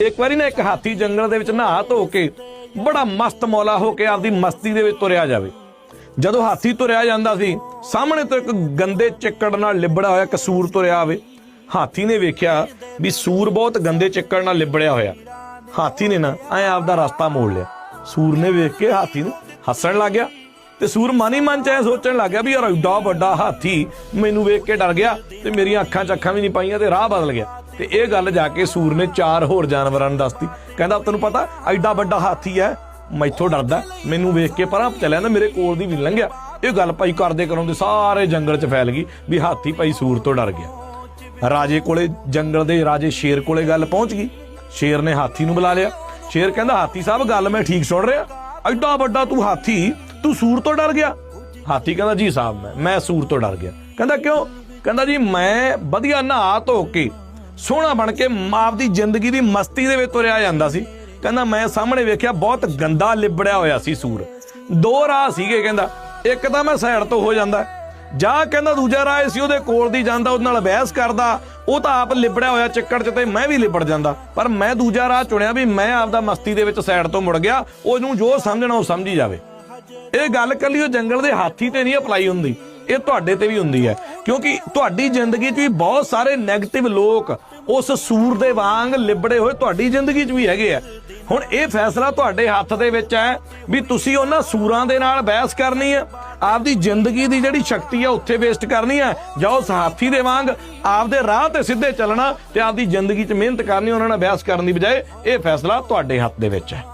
ਇੱਕ ਵਾਰੀ ਨਾ ਇੱਕ ਹਾਥੀ ਜੰਗਲ ਦੇ ਵਿੱਚ ਨਹਾ ਧੋ ਕੇ ਬੜਾ ਮਸਤ ਮੌਲਾ ਹੋ ਕੇ ਆਪਦੀ ਮਸਤੀ ਦੇ ਵਿੱਚ ਤੁਰਿਆ ਜਾਵੇ। ਜਦੋਂ ਹਾਥੀ ਤੁਰਿਆ ਜਾਂਦਾ ਸੀ, ਸਾਹਮਣੇ ਤੋਂ ਇੱਕ ਗੰਦੇ ਚਿੱਕੜ ਨਾਲ ਲਿਬੜਿਆ ਹੋਇਆ ਕਸੂਰ ਤੁਰਿਆ ਆਵੇ। ਹਾਥੀ ਨੇ ਵੇਖਿਆ ਵੀ ਸੂਰ ਬਹੁਤ ਗੰਦੇ ਚਿੱਕੜ ਨਾਲ ਲਿਬੜਿਆ ਹੋਇਆ। ਹਾਥੀ ਨੇ ਨਾ ਐ ਆਪਦਾ ਰਸਤਾ ਮੋੜ ਲਿਆ। ਸੂਰ ਨੇ ਵੇਖ ਕੇ ਹਾਥੀ ਨੂੰ ਹੱਸਣ ਲੱਗ ਗਿਆ ਤੇ ਸੂਰ ਮਨ ਹੀ ਮਨ ਚ ਐ ਸੋਚਣ ਲੱਗ ਗਿਆ ਵੀ ਯਾਰ ਐਡਾ ਵੱਡਾ ਹਾਥੀ ਮੈਨੂੰ ਵੇਖ ਕੇ ਡਰ ਗਿਆ ਤੇ ਮੇਰੀਆਂ ਅੱਖਾਂ 'ਚ ਅੱਖਾਂ ਵੀ ਨਹੀਂ ਪਾਈਆਂ ਤੇ ਰਾਹ ਬਦਲ ਗਿਆ। ਤੇ ਇਹ ਗੱਲ ਜਾ ਕੇ ਸੂਰ ਨੇ ਚਾਰ ਹੋਰ ਜਾਨਵਰਾਂ ਨੂੰ ਦੱਸਤੀ। ਕਹਿੰਦਾ, ਤੈਨੂੰ ਪਤਾ, ਐਡਾ ਵੱਡਾ ਹਾਥੀ ਐ ਮੈਥੋਂ ਡਰਦਾ ਮੈਨੂੰ ਵੇਖ ਕੇ ਪਰਾਂ ਚੱਲਿਆ ਨਾ, ਮੇਰੇ ਕੋਲ ਦੀ ਵੀ ਲੰਘਿਆ। ਇਹ ਗੱਲ ਭਾਈ ਕਰਦੇ ਕਰਾਉਂਦੇ ਸਾਰੇ ਜੰਗਲ 'ਚ ਫੈਲ ਗਈ ਵੀ ਹਾਥੀ ਭਾਈ ਸੂਰ ਤੋਂ ਡਰ ਗਿਆ। ਰਾਜੇ ਕੋਲੇ ਜੰਗਲ ਦੇ ਰਾਜੇ ਸ਼ੇਰ ਕੋਲੇ ਗੱਲ ਪਹੁੰਚ ਗਈ। ਸ਼ੇਰ ਨੇ ਹਾਥੀ ਨੂੰ ਬੁਲਾ ਲਿਆ। ਸ਼ੇਰ ਕਹਿੰਦਾ, ਹਾਥੀ ਸਾਹਿਬ, ਗੱਲ ਮੈਂ ਠੀਕ ਸੁਣ ਰਿਹਾ। ਐਡਾ ਵੱਡਾ ਤੂੰ ਹਾਥੀ, ਤੂੰ ਸੂਰ ਤੋਂ ਡਰ ਗਿਆ? ਹਾਥੀ ਕਹਿੰਦਾ, ਜੀ ਸਾਹਿਬ, ਮੈਂ ਮੈਂ ਸੂਰ ਤੋਂ ਡਰ ਗਿਆ। ਕਹਿੰਦਾ, ਕਿਉਂ? ਕਹਿੰਦਾ, ਜੀ, ਮੈਂ ਵਧੀਆ ਨਹਾ ਧੋ ਕੇ ਸੋਹਣਾ ਬਣ ਕੇ ਆਪਦੀ ਜ਼ਿੰਦਗੀ ਦੀ ਮਸਤੀ ਦੇ ਵਿੱਚ ਤੁਰਿਆ ਜਾਂਦਾ ਸੀ। ਕਹਿੰਦਾ ਮੈਂ ਸਾਹਮਣੇ ਵੇਖਿਆ ਬਹੁਤ ਗੰਦਾ ਲਿਬੜਿਆ ਹੋਇਆ ਸੀ ਸੂਰ। ਦੋ ਰਾਹ ਸੀਗੇ ਕਹਿੰਦਾ, ਇੱਕ ਤਾਂ ਮੈਂ ਸਾਈਡ ਤੋਂ ਹੋ ਜਾਂਦਾ। ਜਾਂ ਕਹਿੰਦਾ ਦੂਜਾ ਰਾਹ ਸੀ ਉਹਦੇ ਕੋਲ ਦੀ ਜਾਂਦਾ, ਉਹਦੇ ਨਾਲ ਬਹਿਸ ਕਰਦਾ, ਉਹ ਤਾਂ ਆਪ ਲਿਬੜਿਆ ਹੋਇਆ ਚੱਕੜ 'ਚ ਤੇ ਮੈਂ ਵੀ ਲਿਬੜ ਜਾਂਦਾ। ਪਰ ਮੈਂ ਦੂਜਾ ਰਾਹ ਚੁਣਿਆ ਵੀ ਮੈਂ ਆਪਦਾ ਮਸਤੀ ਦੇ ਵਿੱਚ ਸਾਈਡ ਤੋਂ ਮੁੜ ਗਿਆ, ਉਹਨੂੰ ਜੋ ਸਮਝਣਾ ਉਹ ਸਮਝੀ ਜਾਵੇ। ਇਹ ਗੱਲ ਕੱਲੀ ਉਹ ਜੰਗਲ ਦੇ ਹਾਥੀ ਤੇ ਨਹੀਂ ਅਪਲਾਈ ਹੁੰਦੀ। ਇਹ ਤੁਹਾਡੇ ਤੇ ਵੀ ਹੁੰਦੀ ਹੈ। ਕਿਉਂਕਿ ਤੁਹਾਡੀ ਜ਼ਿੰਦਗੀ 'ਚ ਵੀ ਬਹੁਤ ਸਾਰੇ 네ਗੇਟਿਵ ਲੋਕ ਉਸ ਸੂਰ ਦੇ ਵਾਂਗ ਲਿਬੜੇ ਹੋਏ ਤੁਹਾਡੀ ਜ਼ਿੰਦਗੀ 'ਚ ਵੀ ਹੈਗੇ ਆ। ਹੁਣ ਇਹ ਫੈਸਲਾ ਤੁਹਾਡੇ ਹੱਥ ਦੇ ਵਿੱਚ ਹੈ ਵੀ ਤੁਸੀਂ ਉਹਨਾਂ ਸੂਰਾਂ ਦੇ ਨਾਲ ਬਹਿਸ ਕਰਨੀ ਹੈ ਆਪਦੀ ਜ਼ਿੰਦਗੀ ਦੀ ਜਿਹੜੀ ਸ਼ਕਤੀ ਹੈ ਉੱਥੇ ਵੇਸਟ ਕਰਨੀ ਹੈ ਜਾਂ ਉਸ ਹਾਥੀ ਦੇ ਵਾਂਗ ਆਪਦੇ ਰਾਹ ਤੇ ਸਿੱਧੇ ਚੱਲਣਾ ਤੇ ਆਪਦੀ ਜ਼ਿੰਦਗੀ 'ਚ ਮਿਹਨਤ ਕਰਨੀ, ਉਹਨਾਂ ਨਾਲ ਬਹਿਸ ਕਰਨ ਦੀ ਬਜਾਏ ਇਹ ਫੈਸਲਾ ਤੁਹਾਡੇ ਹੱਥ ਦੇ ਵਿੱਚ ਹੈ।